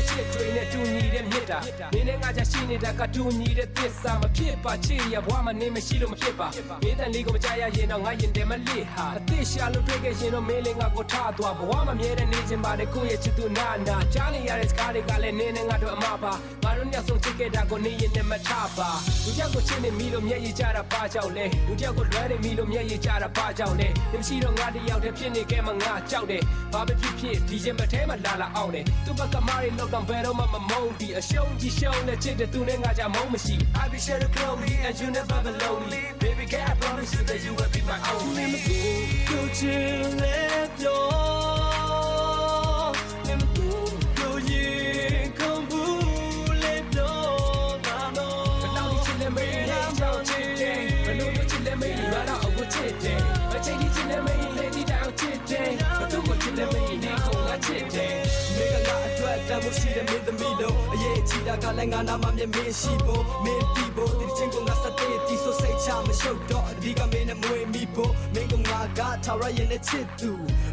တဲ့ချစ်တွေနဲ့တူညီတဲ့မြတ်တာမင်းနဲ့ငါချရှိနေတာကတူညီတဲ့သစ္စာမဖြစ်ပါချစ်ရဘွားမနေမရှိလို့မဖြစ်ပါမင်းတန်လေးကိုမကြားရရင်တော့ငါရင်တယ်မလစ်ဟာအသက်ရှာလို့တွေ့ခဲ့ရင်တော့မင်းလေးငါကိုထားသွားဘွားမမြဲတဲ့နေခြင်းပါလေကိုယ့်ရဲ့ချစ်သူနာနာကြားနေရတဲ့စကားတွေကလည်းနင်းနဲ့ငါတို့အမပါငါတို့ညဆုံးချစ်ခဲ့တာကိုနေရင်နဲ့မထပါလူကြောက်ကိုချစ်နေမိလို့မျက်ရည်ကျတာပါကြောက်လဲလူကြောက်ကိုလွမ်းနေမိလို့မျက်ရည်ကျတာပါကြောက်လဲဒီမရှိတော့ငါတယောက်တည်းဖြစ်နေခဲ့မှငါကြောက်တယ်ဘာပဲဖြစ်ဖြစ်ဒီရင်မထဲမှာလာလာအောင်တယ်သူ့ဘက်ကမားရီလောက်တော့ဘယ်တော့မှမမုန်းဒီအရှုံးကြီးရှုံးနဲ့ချစ်တဲ့သူနဲ့ငါကြမုန်းမရှိ I be share the closely and you never be lonely baby girl I promise you that you will be my only ကိုချင်လေပြောနေမတူကိုရင်ခုံဘူးလေပြောငါတော့ဘယ်တော့ချစ်လဲမေးလဲကြောက်ချစ်တယ်ဘယ်လိုချစ်လဲမေးလဲတော့အခုချစ်တယ် တွက်တမ်းဖို့ရှိတဲ့မင်းသမီးလုံးအရေးကြီးတာကလည်းငါနာမမြင်မင်းရှိဖို့မင်းတီးဖို့ဒီချင်းကငါစတဲ့တီဆိုစိတ် ချမရှုပ်တော့ဒီကမင်းနဲ့မွေးမိဖို့မင်းကငါကထာဝရရဲ့နဲ့ချစ်သူ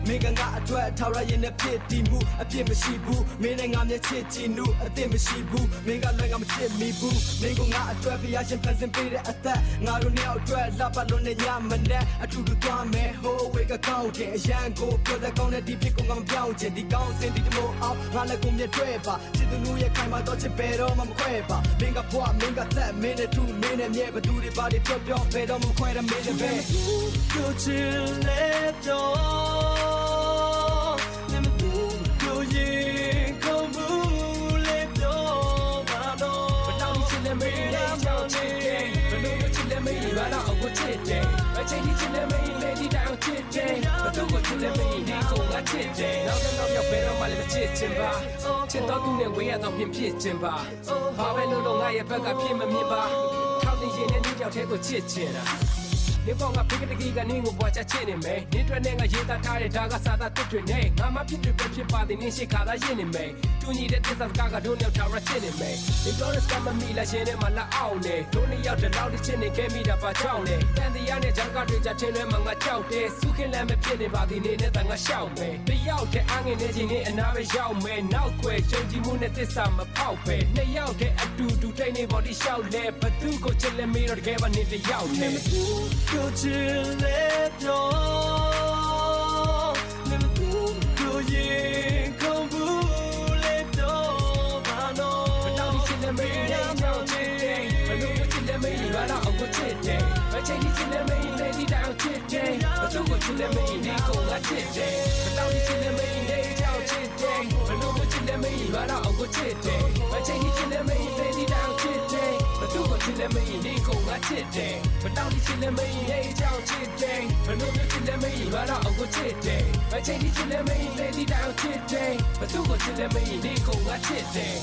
မင်းကငါအတွက်ထာဝရရဲ့နဲ့ဖြစ်တည်မှုအပြစ်မရှိဘူးမင်းနဲ့ငါမျက်ချစ်ကြည့်နုအသင့်မရှိဘူးမင်းကလည်းငါမချစ်မိဘူးမင်းကငါအတွက်ဖျားရှင်ဖန်ဆင်းပေးတဲ့အသက်ငါတို့နှစ်ယောက်အတွက်လှပလို့နဲ့ညမနဲ့အထူးတူသွားမယ်ဟိုးဝေကကောင်းတယ်အရန်ကိုပြောတဲ့ကောင်းတဲ့ဒီဖြစ်ကိုငါမပြောင်းချင်ဒီကောင်းစင်ဒီတမို့အောင်ငါလည်းကိုမြတ်တွေ့ပါချစ်သူလူရဲ့ခိုင်မာတော့ချစ်ပဲတော့မှမခွဲပါမင်းကဘွားမင်းကသက်မင်းနဲ့တူမင်းနဲ့မြဲဘသူတွေပါတွေပြောပြောပဲတော့မခွဲရမင်းနဲ့ပဲကိုချင်လေတော့နေမတူကိုရင်ခုံဘူးလေပြောပါတော့ဘယ်တော့ချစ်လဲမေးလဲကြောက်ချစ်တယ်ဘယ်လိုချစ်လဲမေးလဲတော့အခုချစ်တယ်အချိန်ကြီးချစ်လဲမေးလဲဒီတောင်ချစ်တယ်ဘသူကိုချစ်လဲမေးလဲခုံကချစ်တယ်နောက်တော့ ရောက်ပဲတော့မှလည်းချစ်ချင်ပါချစ်တော့သူနဲ့ဝေးရတော့ပြင်ဖြစ်ချင်ပါဘာပဲလို့လို့ငါရဲ့ဘက်ကဖြစ်မမြင်ပါထောက်တင်ရင်နဲ့ဒီကြောက်တဲ့ကိုချစ်ချင်တာ နေပေါကဖိကတကီကနင်းကိုပွားချချစ်နေမယ်နေထွက်နဲ့ငါရေးသားထားတဲ့ဒါကစာသားတစ်တွေနဲ့ငါမဖြစ်တွေပဲဖြစ်ပါသည်နင်းရှိခါသာရင်းနေမယ်တူညီတဲ့သစ္စာစကားကတို့နဲ့ထားရချစ်နေမယ်ဒီတော့စကမမီလာရှင်နဲ့မလာအောင်လေတို့နှစ်ယောက်တလောက်တစ်ချစ်နေခဲ့မိတာပါကြောက်လေတန်တရားနဲ့ဂျန်ကတွေကြချင်းလွဲမှငါကြောက်တယ်စုခင်လည်းမဖြစ်နေပါသည်နေနဲ့တန်ငါရှောက်မယ်တယောက်တဲ့အငင်နေချင်းနဲ့အနာပဲရောက်မယ်နောက်ွယ်ချုံကြည့်မှုနဲ့သစ္စာမဖောက်ပဲနှစ်ယောက်တဲ့အတူတူထိနေပေါ်ဒီရှောက်လေဘသူကိုချစ်လဲမေးတော့တကယ်ပါနေတယောက်နဲ့ကိုချင်လေပြောနေမတူကိုရင်ခုံဘူးလေပြောပါတော့ဘယ်တော့ချစ်လဲမေးလဲကြောက်ချစ်တယ်ဘယ်လိုချစ်လဲမေးလဲတော့အခုချစ်တယ်အချိန်ကြီးချစ်လဲမေးလဲဒီတောင်ချစ်တယ်ဘသူကိုချစ်လဲမေးလဲကိုငါချစ်တယ်ဘယ်တော့ချစ်လဲမေးလဲကြောက်ချစ်တယ်ဘယ်လိုချစ်လဲမေးလဲတော့အခုချစ်တယ် ချစ်တယ်ဘယ်တော့ချစ်လဲမေးလဲကြောက်ချစ်တယ်ဘယ်လိုချစ်လဲမေးလဲတော့အခုချစ်တယ်အချိန်ကြီးချစ်လဲမေးလဲဒီတောင်ချစ်တယ်ဘသူကိုချစ်လဲမေးလဲကိုငါချစ်တယ်